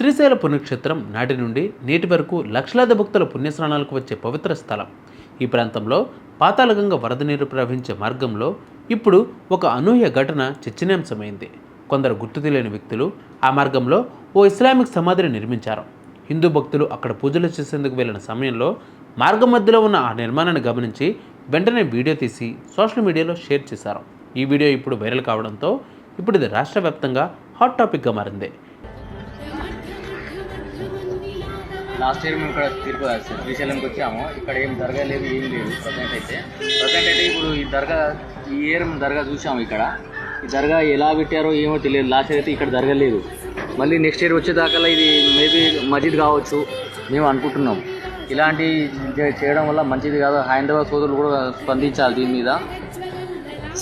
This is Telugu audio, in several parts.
శ్రీశైల పుణ్యక్షేత్రం నాటి నుండి నేటి వరకు లక్షలాది భక్తుల పుణ్యస్నానాలకు వచ్చే పవిత్ర స్థలం. ఈ ప్రాంతంలో పాతాళగంగ వరద నీరు ప్రవహించే మార్గంలో ఇప్పుడు ఒక అనూహ్య ఘటన చర్చనీయాంశమైంది. కొందరు గుర్తు తెలియని వ్యక్తులు ఆ మార్గంలో ఓ ఇస్లామిక్ సమాధిని నిర్మించారు. హిందూ భక్తులు అక్కడ పూజలు చేసేందుకు వెళ్ళిన సమయంలో మార్గం మధ్యలో ఉన్న ఆ నిర్మాణాన్ని గమనించి వెంటనే వీడియో తీసి సోషల్ మీడియాలో షేర్ చేశారు. ఈ వీడియో ఇప్పుడు వైరల్ కావడంతో ఇప్పుడు ఇది రాష్ట్ర వ్యాప్తంగా హాట్ టాపిక్గా మారింది. లాస్ట్ ఇయర్ మేము ఇక్కడ తిరుపతి శ్రీశైలంకి వచ్చాము. ఇక్కడ ఏం దర్గా లేదు ఏం లేదు ప్రజెంట్ అయితే. ప్రజెంట్ అయితే ఇప్పుడు ఈ దర్గా ఈ ఇయర్ మేము దర్గా చూసాము ఇక్కడ. ఈ దర్గా ఎలా పెట్టారో ఏమో తెలియదు. లాస్ట్ ఇయర్ అయితే ఇక్కడ దర్గా లేదు మళ్ళీ నెక్స్ట్ ఇయర్ వచ్చేదాకా ఇది మేబీ మజిద్ కావచ్చు మేము అనుకుంటున్నాం. ఇలాంటి చేయడం వల్ల మంచిది కాదు. హైందవ సోదరులు కూడా స్పందించాలి దీని మీద.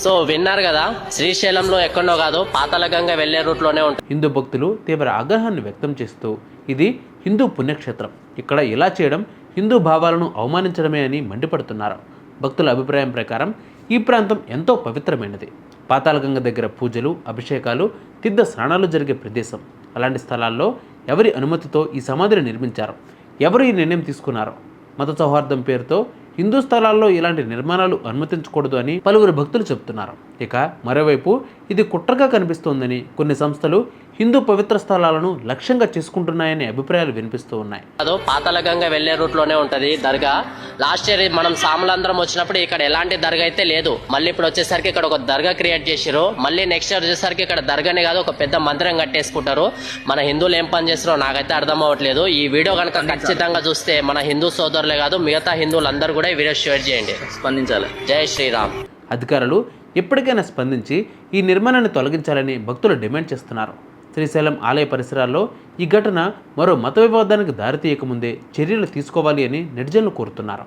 సో విన్నారు కదా శ్రీశైలంలో ఎక్కడో కాదు పాతాళగంగ వెళ్ళే రూట్లోనే ఉంటుంది హిందూ భక్తులు తీవ్ర ఆగ్రహాన్ని వ్యక్తం చేస్తూ ఇది హిందూ పుణ్యక్షేత్రం. ఇక్కడ ఇలా చేయడం హిందూ భావాలను అవమానించడమే అని మండిపడుతున్నారు. భక్తుల అభిప్రాయం ప్రకారం ఈ ప్రాంతం ఎంతో పవిత్రమైనది. పాతాళగంగ దగ్గర పూజలు అభిషేకాలు తీర్థ స్నానాలు జరిగే ప్రదేశం. అలాంటి స్థలాల్లో ఎవరి అనుమతితో ఈ సమాధిని నిర్మించారు? ఎవరు ఈ నిర్ణయం తీసుకున్నారు? మత సౌహార్దం పేరుతో హిందూ స్థలాల్లో ఇలాంటి నిర్మాణాలు అనుమతించకూడదు అని పలువురు భక్తులు చెబుతున్నారు. ఇక మరోవైపు ఇది కుట్రగా కనిపిస్తోందని కొన్ని సంస్థలు హిందూ పవిత్ర స్థలాలను లక్ష్యంగా చేసుకుంటున్నాయనే అభిప్రాయాలు వినిపిస్తూ ఉన్నాయి. అదో పాతాళగంగ వెళ్ళే రూట్లోనే ఉంటది దర్గా. లాస్ట్ ఇయర్ మనం సాములందరం వచ్చినప్పుడు ఇక్కడ ఎలాంటి దర్గా అయితే లేదు. మళ్ళీ ఇప్పుడు వచ్చేసరికి ఇక్కడ ఒక దర్గా క్రియేట్ చేసిరు మళ్ళీ నెక్స్ట్ ఇయర్ వచ్చేసరికి ఇక్కడ దర్గానే కాదు ఒక పెద్ద మందిరం కట్టేసుకుంటారు. మన హిందువులు ఏం పని చేస్తారో నాకైతే అర్థం అవ్వట్లేదు. ఈ వీడియో కనుక ఖచ్చితంగా. చూస్తే మన హిందూ సోదరులే కాదు మిగతా హిందువులందరూ కూడా ఈ వీడియో షేర్ చేయండి. స్పందించాలి. జై శ్రీరామ్. అధికారులు ఎప్పటికైనా స్పందించి ఈ నిర్మాణాన్ని తొలగించాలని భక్తులు డిమాండ్ చేస్తున్నారు. శ్రీశైలం ఆలయ పరిసరాల్లో ఈ ఘటన మరో మత వివాదానికి దారితీయకముందే చర్యలు తీసుకోవాలి అని నెటిజన్లు కోరుతున్నారు.